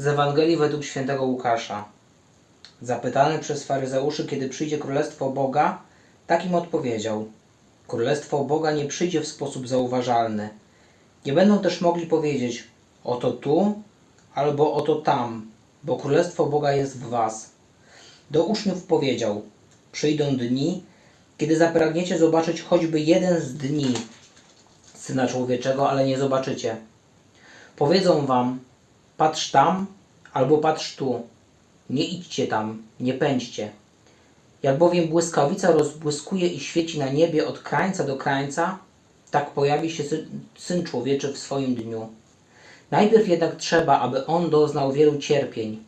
Z Ewangelii według świętego Łukasza. Zapytany przez faryzeuszy, kiedy przyjdzie królestwo Boga, tak im odpowiedział: Królestwo Boga nie przyjdzie w sposób zauważalny. Nie będą też mogli powiedzieć: Oto tu albo oto tam, bo królestwo Boga jest w was. Do uczniów powiedział: Przyjdą dni, kiedy zapragniecie zobaczyć choćby jeden z dni Syna Człowieczego, ale nie zobaczycie. Powiedzą wam: Patrz tam albo patrz tu. Nie idźcie tam, nie pędźcie. Jak bowiem błyskawica rozbłyskuje i świeci na niebie od krańca do krańca, tak pojawi się Syn, Człowieczy w swoim dniu. Najpierw jednak trzeba, aby On doznał wielu cierpień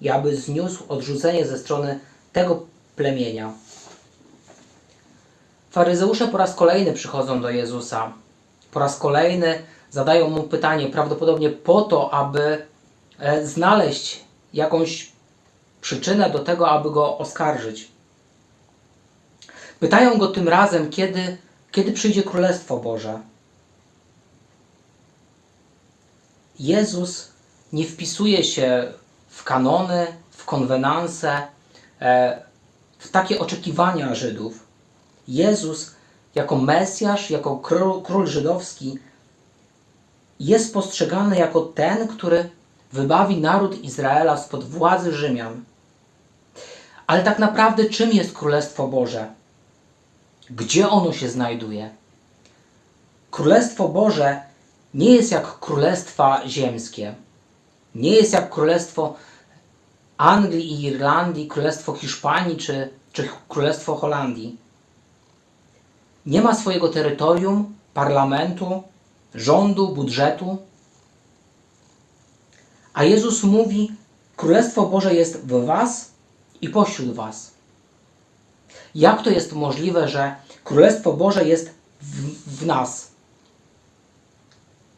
i aby zniósł odrzucenie ze strony tego plemienia. Faryzeusze po raz kolejny przychodzą do Jezusa. Po raz kolejny zadają mu pytanie, prawdopodobnie po to, aby e, znaleźć jakąś przyczynę do tego, aby go oskarżyć. Pytają go tym razem, kiedy, kiedy przyjdzie Królestwo Boże. Jezus nie wpisuje się w kanony, w konwenanse, e, w takie oczekiwania Żydów. Jezus jako Mesjasz, jako król, król żydowski jest postrzegany jako ten, który wybawi naród Izraela spod władzy Rzymian. Ale tak naprawdę czym jest Królestwo Boże? Gdzie ono się znajduje? Królestwo Boże nie jest jak królestwa ziemskie. Nie jest jak królestwo Anglii i Irlandii, królestwo Hiszpanii czy, czy królestwo Holandii. Nie ma swojego terytorium, parlamentu, rządu, budżetu. A Jezus mówi: Królestwo Boże jest w Was i pośród Was. Jak to jest możliwe, że Królestwo Boże jest w, w nas?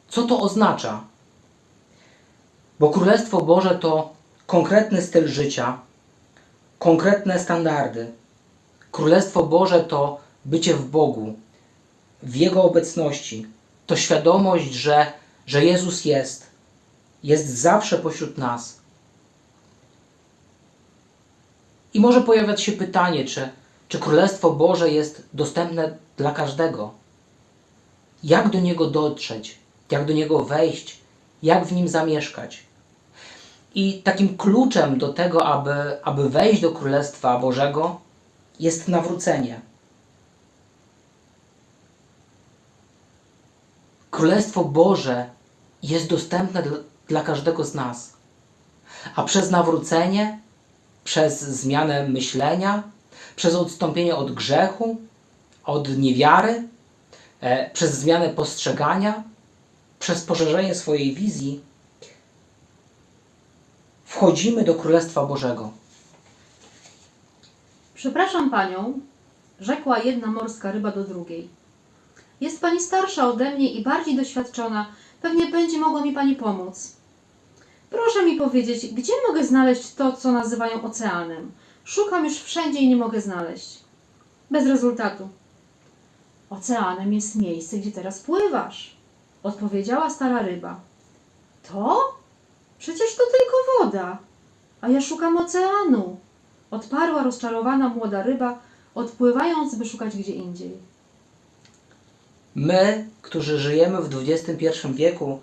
Co to oznacza? Bo Królestwo Boże to konkretny styl życia, konkretne standardy. Królestwo Boże to bycie w Bogu, w Jego obecności. To świadomość, że, że Jezus jest. Jest zawsze pośród nas. I może pojawiać się pytanie, czy, czy Królestwo Boże jest dostępne dla każdego? Jak do Niego dotrzeć? Jak do Niego wejść? Jak w Nim zamieszkać? I takim kluczem do tego, aby, aby wejść do Królestwa Bożego, jest nawrócenie. Królestwo Boże jest dostępne dla, każdego z nas. A przez nawrócenie, przez zmianę myślenia, przez odstąpienie od grzechu, od niewiary, e, przez zmianę postrzegania, przez poszerzenie swojej wizji, wchodzimy do Królestwa Bożego. Przepraszam panią, rzekła jedna morska ryba do drugiej. Jest pani starsza ode mnie i bardziej doświadczona. Pewnie będzie mogła mi pani pomóc. Proszę mi powiedzieć, gdzie mogę znaleźć to, co nazywają oceanem? Szukam już wszędzie i nie mogę znaleźć. Bez rezultatu. Oceanem jest miejsce, gdzie teraz pływasz, odpowiedziała stara ryba. To? Przecież to tylko woda, a ja szukam oceanu, odparła rozczarowana młoda ryba, odpływając, by szukać gdzie indziej. My, którzy żyjemy w XXI wieku,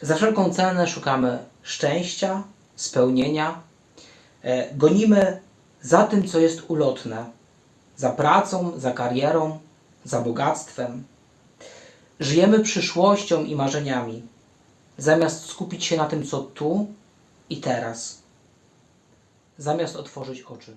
za wszelką cenę szukamy szczęścia, spełnienia, e, gonimy za tym, co jest ulotne, za pracą, za karierą, za bogactwem. Żyjemy przyszłością i marzeniami, zamiast skupić się na tym, co tu i teraz, zamiast otworzyć oczy.